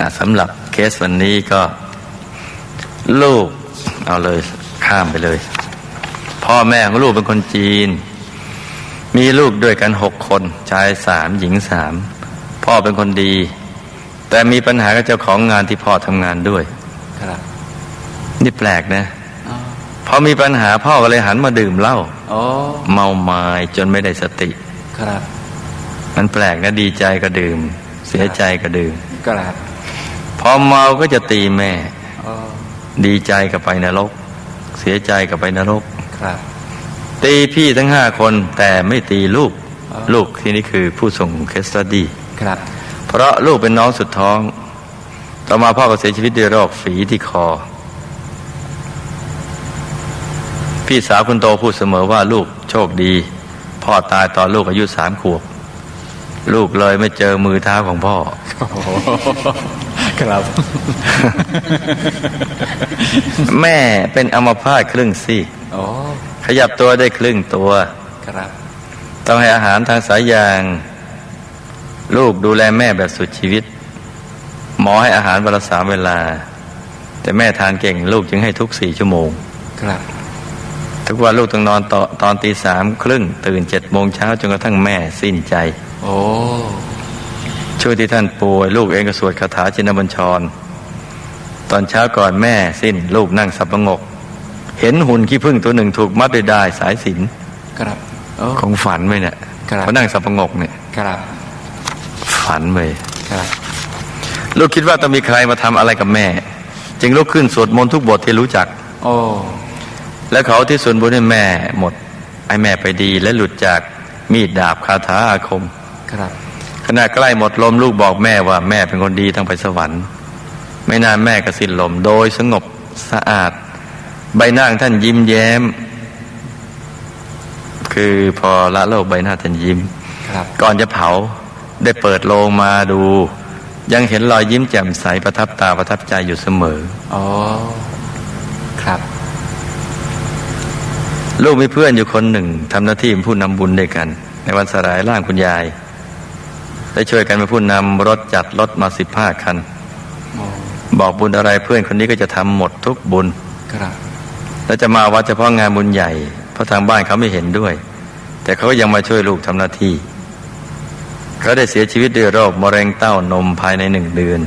อะสำหรับเคสวันนี้ก็ ลูกเอาเลยข้ามไปเลย พ่อแม่ของลูกเป็นคนจีน มีลูกด้วยกันหกคนชายสามหญิงสามพ่อเป็นคนดี แต่มีปัญหากับเจ้าของงานที่พ่อทำงานด้วยครับนี่แปลกนะอ๋อพอมีปัญหาพ่อก็เลยหันมาดื่มเหล้าโอ้เมาไม้จนไม่ได้สติ ครับ มันแปลกนะดีใจก็ดื่ม เสียใจก็ดื่มครับ พอเมาก็จะตีแม่โอ้ดีใจก็ไปนรก เสียใจก็ไปนรกครับ ตีพี่ทั้งห้าคนแต่ไม่ตีลูกอ๋อลูกที่นี่คือผู้ส่งเคสตดีครับ เพราะลูกเป็นน้องสุดท้อง ต่อมาพ่อก็เสียชีวิตด้วยโรคฝีที่คอ พี่สาวคนโตพูดเสมอว่าลูกโชคดี พ่อตายตอนลูกอายุสามขวบ ลูกเลยไม่เจอมือเท้าของพ่อโอ้โห ครับ แม่เป็นอัมพาตครึ่งซี่โอ้ขยับตัวได้ครึ่งตัวครับ ต้องให้อาหารทางสายยาง ลูกดูแลแม่แบบสุดชีวิต หมอให้อาหารวันละสามเวลา แต่แม่ทานเก่งลูกจึงให้ทุกสี่ชั่วโมง ครับ ทุกวันลูกต้องนอนตอตอนตีสามครึ่งตื่นเจ็ดโมงเช้าจนกระทั่งแม่สิ้นใจ โอ้ ช่วงที่ท่านป่วยลูกเองก็สวดคาถาชินบัญชร ตอนเช้าก่อนแม่สิ้น ลูกนั่งสับประงก เห็นหุ่นขี้ผึ้งตัวหนึ่งถูกมัดด้วยได้ายสายสิญจนครับโอ้คงฝันไปเนี่ยครับเขานั่งสับประงกเนี่ยครับฝันไปครับลูกคิดว่าต้องมีใครมาทำอะไรกับแม่ จึงลุกขึ้นสวดมนต์ทุกบทที่รู้จัก โอ้และเขาที่ส่วนบุญให้แม่หมดให้แม่ไปดีและหลุดจากมีดดาบคาถาอาคม ครับ ขณะใกล้หมดลมลูกบอกแม่ว่าแม่เป็นคนดีทั้งไปสวรรค์ ไม่นานแม่ก็สิ้นลมโดยสงบสะอาด ใบหน้าของท่านยิ้มแย้ม คือพอละโลกใบหน้าท่านยิ้มครับก่อนจะเผาได้เปิดโลงมาดู ยังเห็นรอยยิ้มแจ่มใสประทับตาประทับใจอยู่เสมอโอ้ครับ ลูกมีเพื่อนอยู่คนหนึ่งทำหน้าที่เป็นผู้นำบุญด้วยกัน ในวันสลายร่างคุณยาย ได้ช่วยกันเป็นผู้นำรถจัดรถมาสิบห้าคันโอ้บอกบุญอะไรเพื่อนคนนี้ก็จะทำหมดทุกบุญครับและจะมาวัดเฉพาะงานบุญใหญ่ เพราะทางบ้านเขาไม่เห็นด้วย แต่เขาก็ยังมาช่วยลูกทำหน้าที่ เขาได้เสียชีวิตด้วยโรคมะเร็งเต้านมภายในหนึ่งเดือน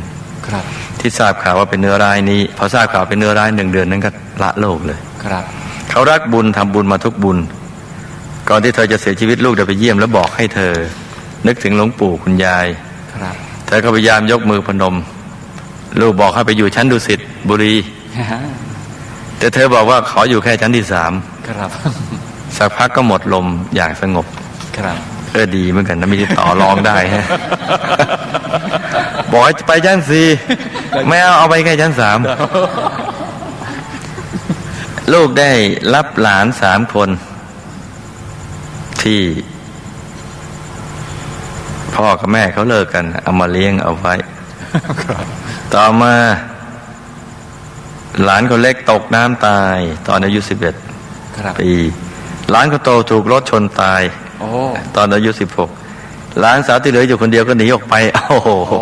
ครับที่ทราบข่าวว่าเป็นเนื้อร้ายนี้พอทราบข่าวเป็นเนื้อร้ายหนึ่งเดือนนั้นก็ละโลกเลยครับเขารักบุญทำบุญมาทุกบุญ ก่อนที่เธอจะเสียชีวิตลูกได้ไปเยี่ยมแล้วบอกให้เธอ นึกถึงหลวงปู่คุณยายครับเธอก็พยายามยกมือพนม ลูกบอกให้ไปอยู่ชั้นดุสิตบุรี แต่เธอบอกว่าขออยู่แค่ชั้นที่สามครับสักพักก็หมดลมอย่างสงบครับเออดีเหมือนกันนะมีที่ต่อรองได้ฮะบอกให้ไปชั้นสี่ไม่เอาเอาไปแค่ชั้นสามลูกได้รับหลานสามคน ที่ พ่อกับแม่เขาเลิกกัน เอามาเลี้ยงเอาไว้ครับต่อมา หลานคนเล็กตกน้ำตาย ตอนอายุสิบเอ็ดครับปีหลานคนโตถูกรถชนตายโอ้ตอนอายุสิบหกหลานสาวที่เหลืออยู่คนเดียวก็หนีออกไป โอ้โหโอ้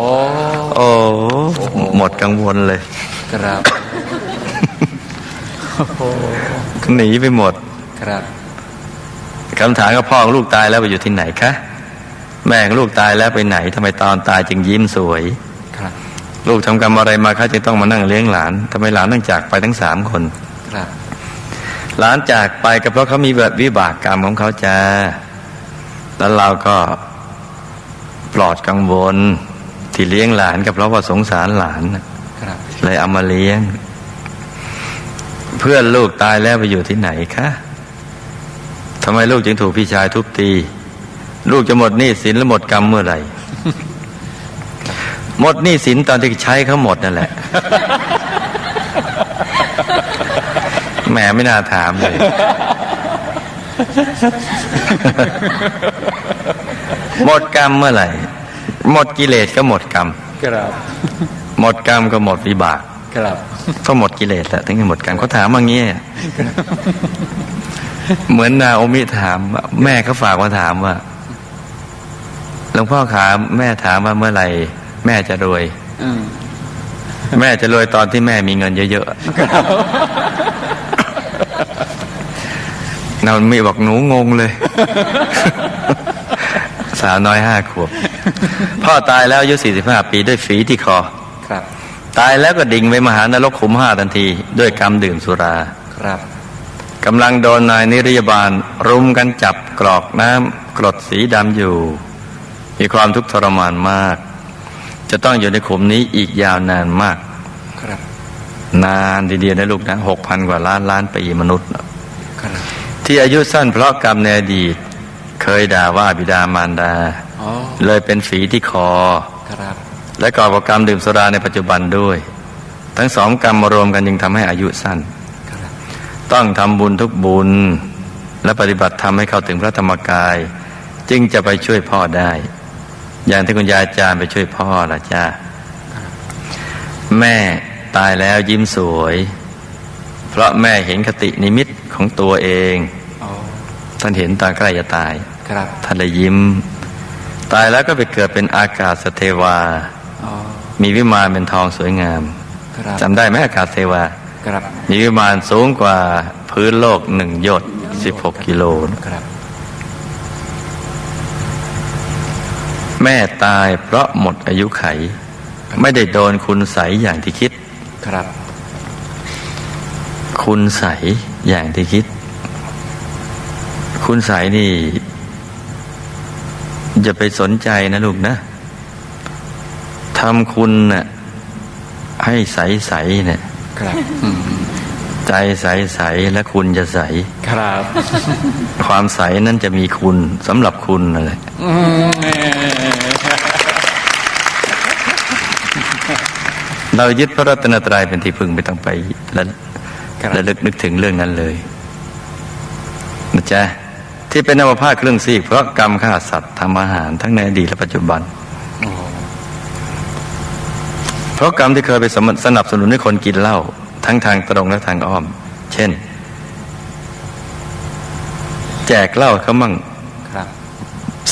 โอ้โหหมดกังวลเลย ครับโอ้หนีไปหมด ครับคำถามก็พ่อของลูกตายแล้วไปอยู่ที่ไหนคะ แม่ของลูกตายแล้วไปไหนทำไมตอนตายจึงยิ้มสวยครับลูกทำกรรมอะไรมาคะจึงต้องมานั่งเลี้ยงหลานทำไมหลานต้องจากไปทั้งสามคนครับหลานจากไปก็เพราะเขามีแบบวิบากกรรมของเขาจ้าแล้วเราก็ปลอดกังวล ที่เลี้ยงหลานก็เพราะว่าสงสารหลานน่ะครับเลยเอามาเลี้ยง เพื่อนลูกตายแล้วไปอยู่ที่ไหนคะทำไมลูกจึงถูกพี่ชายทุบตี ลูกจะหมดหนี้สินและหมดกรรมเมื่อไหร่ หมดหนี้สินตอนที่ใช้เขาหมดนั่นแหละแหมไม่น่าถามเลย หมดกรรมเมื่อไหร่ หมดกิเลสก็หมดกรรมครับหมดกรรมก็หมดวิบากครับก็หมดกิเลสแหละถึงจะหมดกรรมเขาถามมางี้เหมือนนาโอมิถามว่าแม่เขาฝากมาถามว่า หลวงพ่อขาแม่ถามว่าเมื่อไหร่ แม่จะรวยอืมแม่จะรวยตอนที่แม่มีเงินเยอะๆนามีบอกหนูงงเลย สาวน้อยห้าขวบ พ่อตายแล้วอายุ45ปีด้วยฝีที่คอครับตายแล้วก็ดิ่งไปมหานรกขุมห้าทันที ด้วยกรรมดื่มสุราครับกำลังโดนนายนิรยาบาล รุมกันจับกรอกน้ำกรดสีดำอยู่ มีความทุกข์ทรมานมาก จะต้องอยู่ในขุมนี้อีกยาวนานมาก ครับ นานทีเดียวนะลูกนะหกพันกว่าล้านล้านปีมนุษย์น่ะครับที่อายุสั้นเพราะกรรมในอดีต เคยด่าว่าบิดามารดาอ๋อเลยเป็นฝีที่คอครับและก่อกับกรรมดื่มสุราในปัจจุบันด้วย ทั้งสองกรรมมารวมกันจึงทำให้อายุสั้นครับต้องทำบุญทุกบุญ และปฏิบัติธรรมให้เข้าถึงพระธรรมกาย จึงจะไปช่วยพ่อได้ อย่างที่คุณยายอาจารย์ไปช่วยพ่อละจ้า แม่ตายแล้วยิ้มสวย เพราะแม่เห็นคตินิมิตของตัวเองอ๋อท่านเห็นตอนใกล้จะตายครับท่านเลยยิ้ม ตายแล้วก็ไปเกิดเป็นอากาศเทวาอ๋อมีวิมานเป็นทองสวยงามครับจำได้ไหมอากาศเทวาครับมีวิมานสูงกว่าพื้นโลกหนึ่งยศสิบหกกิโลครับ แม่ตายเพราะหมดอายุไข ไม่ได้โดนคุณใสยอย่างที่คิดครับ คุณใสยอย่างที่คิด คุณใสยนี่อย่าไปสนใจนะลูกนะทำคุณน่ะให้ใสใสๆเนี่ยครับอืมใจใสใสๆและคุณจะใส ครับ ความใสนั้นจะมีคุณสำหรับคุณนั่นแหละ อืม เรายึดพระรัตนตรัยเป็นที่พึ่งไม่ต้องไปและระลึกนึกถึงเรื่องนั้นเลยนะจ๊ะที่เป็นอวพาตเครื่องซีกเพราะกรรมฆ่าสัตว์ทำอาหารทั้งในอดีตและปัจจุบันโอ้เพราะกรรมที่เคยไปสมสนับสนุนให้คนกินเหล้าทั้งทางตรงและทางอ้อม เช่น แจกเหล้าเขามั่งครับ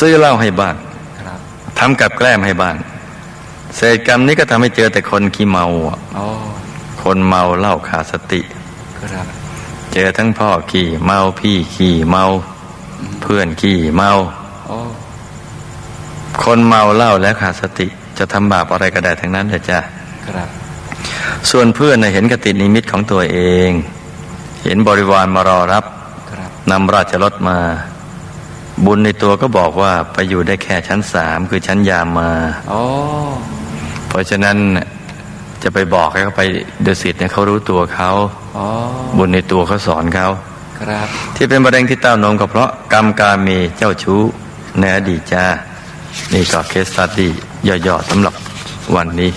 ซื้อเหล้าให้บ้างครับทำกับแกล้มให้บ้าง เศษกรรมนี้ก็ทำให้เจอแต่คนขี้เมาอ๋อคนเมาเหล้าขาดสติครับเจอทั้งพ่อขี่เมาพี่ขี่เมา เพื่อนขี่เมาคนเมาเหล้าและขาดสติ จะทำบาปอะไรก็ได้ทั้งนั้นเลยจ้ะครับ ส่วนเพื่อนน่ะเห็นกตินิมิตของตัวเอง เห็นบริวารมารอรับรบนำราชรถมา บุญในตัวก็บอกว่าไปอยู่ได้แค่ชั้นสามคือชั้นยามมาโอ้ เพราะฉะนั้นน่ะจะไปบอกให้เขาไปเดสิตเนี่ยเขารู้ตัวเขาอ๋อบุญในตัวเขาสอนเขาครับ ที่เป็นมะเร็งที่เต้านมก็เพราะกรรมการมีเจ้าชู้ในอดีตจ้านี่ก็เคสตัดดี้ย่อๆสำหรับวันนี้